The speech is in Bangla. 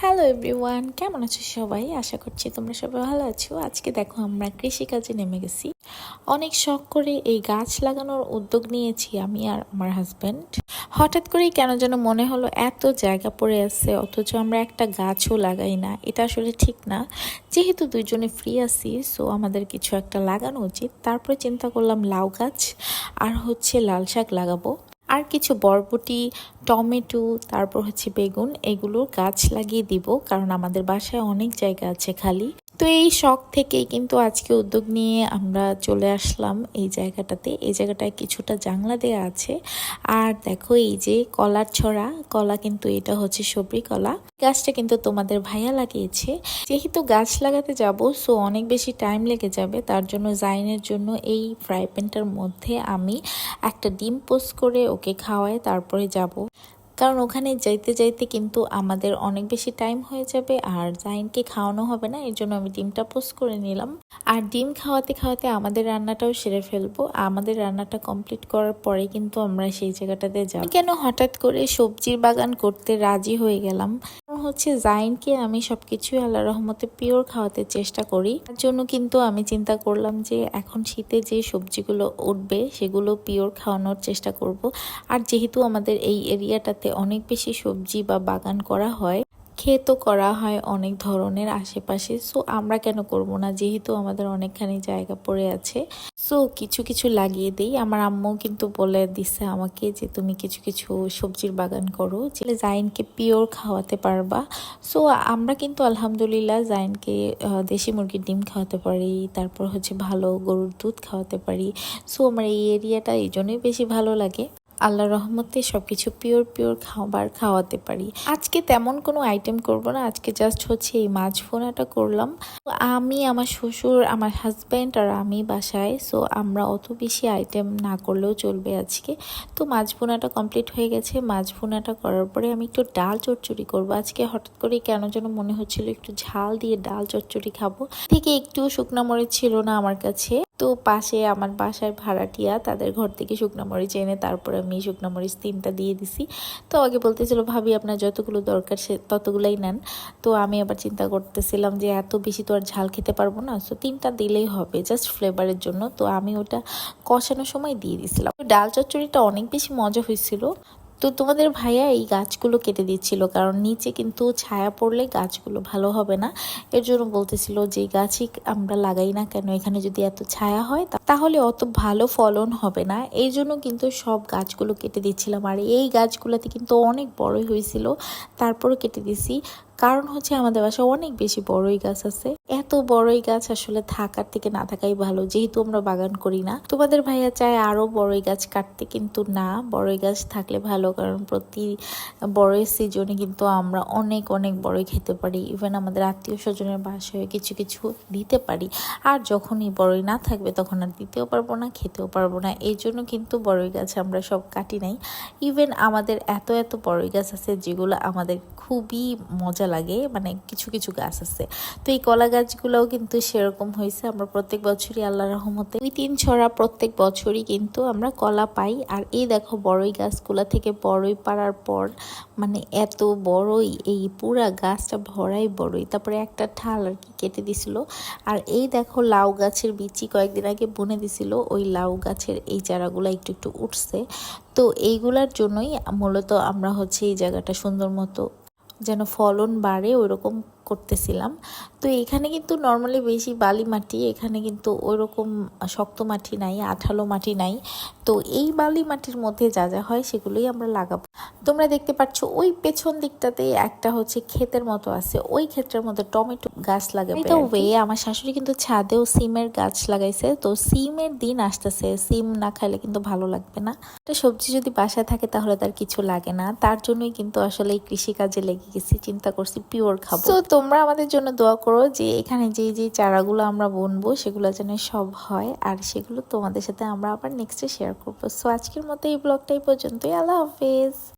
হ্যালো এভরিওয়ান কেমন আছো সবাই? আশা করছি তোমরা সবাই ভালো আছো। আজকে দেখো, আমরা কৃষিকাজে নেমে গেছি। অনেক শখ করে এই গাছ লাগানোর উদ্যোগ নিয়েছি আমি আর আমার হাজব্যান্ড হঠাৎ করেই কেন যেন মনে হলো, এত জায়গা পড়ে আছে, অথচ আমরা একটা গাছও লাগাই না। এটা আসলে ঠিক না। যেহেতু দুইজনে ফ্রি আছি সো আমাদের কিছু একটা লাগানো উচিত। তারপরে চিন্তা করলাম লাউ গাছ, আর হচ্ছে লাল শাক লাগাবো। আর কিছু বরবটি, টমেটো, তারপর হচ্ছে বেগুন এগুলো গাছ লাগিয়ে দিব, কারণ আমাদের বাসায় অনেক জায়গা আছে খালি। তো এই শখ থেকেই কিন্তু আজকে উদ্যোগ নিয়ে আমরা চলে আসলাম এই জায়গাটাতে। এই জায়গাটায় কিছুটা জাংলা দেওয়া আছে। আর দেখো এই যে কলার ছড়া, কলা কিন্তু এটা হচ্ছে সবরি কলা। গাছটা কিন্তু তোমাদের ভাইয়া লাগিয়েছে। যেহেতু গাছ লাগাতে যাব সো অনেক বেশি টাইম লেগে যাবে। তার জন্য জাইনের জন্য এই ফ্রাই প্যানটার মধ্যে আমি একটা ডিম পোস্ট করে ওকে খাওয়াই তারপরে যাব। কারণ ওখানে যাইতে যাইতে কিন্তু আমাদের অনেক বেশি টাইম হয়ে যাবে আর জাইনকে খাওয়ানো হবে না, এর জন্য আমি ডিমটা পোস্ট করে নিলাম। আর ডিম খাওয়াতে খাওয়াতে আমাদের রান্নাটাও সেরে ফেলব। আমাদের রান্নাটা কমপ্লিট করার পরে কিন্তু আমরা সেই জায়গাটাতে যাব। কেন হঠাৎ করে সবজির বাগান করতে রাজি হয়ে গেলাম? হচ্ছে জাইনকে আমি সব কিছুই আল্লাহ রহমতে পিওর খাওয়াতে চেষ্টা করি। তার জন্য কিন্তু আমি চিন্তা করলাম যে এখন শীতে যে সবজিগুলো উঠবে সেগুলো পিওর খাওয়ানোর চেষ্টা করব। আর যেহেতু আমাদের এই এরিয়াটাতে অনেক বেশি সবজি বা বাগান করা হয় ক্ষেতও করা হয় অনেক ধরনের আশেপাশে সো আমরা কেন করব না? যেহেতু আমাদের অনেকখানি জায়গা পড়ে আছে সো কিছু কিছু লাগিয়ে দিই। আমার আম্মু কিন্তু বলে দিছে আমাকে যে, তুমি কিছু কিছু সবজির বাগান করো যে জাইনকে পিওর খাওয়াতে পারবা। সো আমরা কিন্তু আলহামদুলিল্লাহ জাইনকে দেশি মুরগির ডিম খাওয়াতে পারি, তারপর হচ্ছে ভালো গরুর দুধ খাওয়াতে পারি। সো আমার এই এরিয়াটা এই জন্যই বেশি ভালো লাগে। আল্লাহ রহমতে সব কিছু পিওর পিওর খাবার খাওয়াতে পারি। আজকে তেমন কোনো আইটেম করব না, আজকে জাস্ট হচ্ছে এই মাছ ভোনাটা করলাম। আমি, আমার শ্বশুর, আমার হাজব্যান্ড আর আমি বাসায় সো আমরা অত বেশি আইটেম না করলেও চলবে আজকে। তো মাছ ভুনাটা কমপ্লিট হয়ে গেছে। মাছ ভুনাটা করার পরে আমি একটু ডাল চচ্চড়ি করব। আজকে হঠাৎ করে কেন যেন মনে হচ্ছিল একটু ঝাল দিয়ে ডাল চচ্চড়ি খাব। থেকে একটু শুকনা মরিচ ছিল না আমার কাছে। তো পাশে আমার বাসার ভাড়াটিয়া তাদের ঘর থেকে শুকনো মরিচ এনে তারপর আমি শুকনো মরিচ তিনটা দিয়ে দিছি। তো আগে বলতেছিল, ভাবি, আপনার যতগুলো দরকার সে ততগুলোই নেন। তো আমি আবার চিন্তা করতেছিলাম যে, এত বেশি তো আর ঝাল খেতে পারব না। তো তিনটা দিলেই হবে জাস্ট ফ্লেভারের জন্য। তো আমি ওটা কষানোর সময় দিয়ে দিছিলাম। ডাল চচ্চড়িটা অনেক বেশি মজা হয়েছিল। তো তোমাদের ভাইয়া এই গাছগুলো কেটে দিচ্ছিল, কারণ নিচে কিন্তু ছায়া পড়লে গাছগুলো ভালো হবে না। এর জন্য বলতেছিল যে গাছই আমরা লাগাই না কেন? এখানে যদি এত ছায়া হয় তাহলে অত ভালো ফলন হবে না। এই জন্য কিন্তু সব গাছগুলো কেটে দিচ্ছিলাম। আর এই গাছগুলোতে কিন্তু অনেক বড়ই হয়েছিল, তারপরও কেটে দিছি। কারণ হচ্ছে আমাদের বাসায় অনেক বেশি বড়ই গাছ আছে। এত বড়ই গাছ আসলে থাকার থেকে না থাকাই ভালো, যেহেতু আমরা বাগান করি না। তোমাদের ভাইয়া চায় আরও বড়ই গাছ কাটতে, কিন্তু না, বড়ই গাছ থাকলে ভালো, কারণ প্রতি বড়ই সিজনে কিন্তু আমরা অনেক অনেক বড়ই খেতে পারি। ইভেন আমাদের আত্মীয় স্বজনের বাসায় কিছু কিছু দিতে পারি। আর যখনই বড়ই না থাকবে, তখন আর দিতেও পারব না, খেতেও পারব না। এই জন্য কিন্তু বড়ই গাছ আমরা সব কাটি নাই। ইভেন আমাদের এত এত বড়ই গাছ আছে যেগুলো আমাদের খুবই মজা লাগে মানে কিছু কিছু গাছ আছে। তো এই কলা গাছগুলোও কিন্তু সেরকম হয়েছে। আমরা প্রত্যেক বছরই আল্লাহ রহমতে দুই তিন ছড়া প্রত্যেক বছরই কিন্তু আমরা কলা পাই। আর এই দেখো বড়ই গাছগুলা থেকে বড়ই পাড়ার পর মানে এত বড়ই এই পুরা গাছটা ভরাই বড়ই তারপরে একটা ঠাল আর কি কেটে দিছিল। আর এই দেখো লাউ গাছের বিচি কয়েকদিন আগে বুনে দিছিল, ওই লাউ গাছের এই চারাগুলো একটু একটু উঠছে। তো এইগুলার জন্যই মূলত আমরা হচ্ছে এই জায়গাটা সুন্দর মতো যেন ফলন বাড়ে, ওইরকম করতেছিলাম। তো এখানে কিন্তু নর্মালি বেশি বালি মাটি এখানে কিন্তু ওইরকম শক্ত মাটি নাই আঠালো মাটি নাই। তো এই বালি মাটির মধ্যে যা যা হয় সেগুলোই আমরা লাগাবো। তোমরা দেখতে পাচ্ছ ওই পেছন দিকটাতে একটা হচ্ছে ক্ষেতের মতো আছে। ওই ক্ষেতের মধ্যে টমেটো গাছ লাগাবে। এটা ওয়ে আমার শাশুড়ি কিন্তু ছাদেও সিমের গাছ লাগাইছে। তো সিমের দিন আসতেছে। সিম না খাইলে কিন্তু ভালো লাগবে না। একটা সবজি যদি বাসায় থাকে তাহলে তার কিছু লাগে না। তার জন্যই কিন্তু আসলে এই কৃষি কাজে লেগে গেছি। চিন্তা করছি পিওর খাব। তো তোমরা আমাদের জন্য দোয়া করো যে এখানে যে যে চারাগুলো আমরা বুনবো, সেগুলো যেন সব হয়, আর সেগুলো তোমাদের সাথে আমরা আবার নেক্সটে শেয়ার করব। সো আজকের মতো এই ব্লগটাই পর্যন্তই। আল্লাহ হাফেজ।